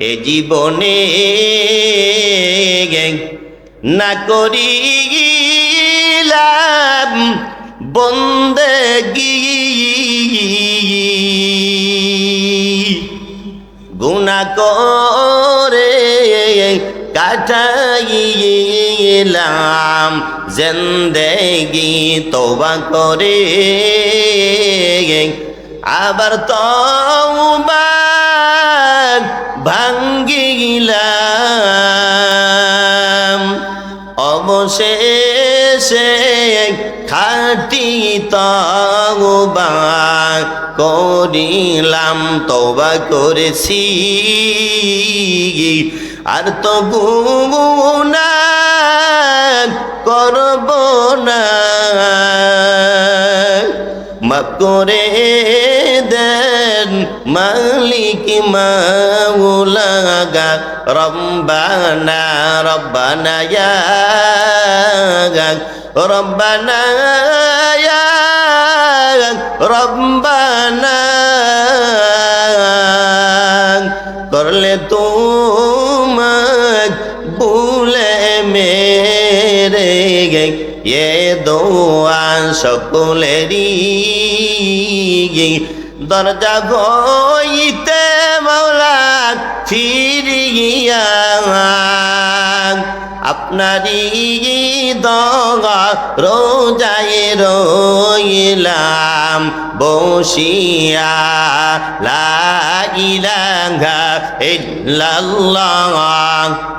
এ জীবনে না করিলাম বন্দেগি গুণা করে কাটাইলাম জেন্দেগি তোবা করে আবার তওবা ভাঙ্গিলাম। অবশেষে খাটি তওবা করিলাম তওবা করেছি। আর তো গুণা করব না। করে দেন মালিক মাওলাগা রব্বানা রব্বানা রব্বানা রব্বানা। করলে তোমাক মেরে এ দোয়া সকলেরই দরজা গইতে মৌলা ফিরিয়া আপনারই দগা রোজায় রইলাম, বসিয়া লা ইলাহা ইল্লাল্লাহ।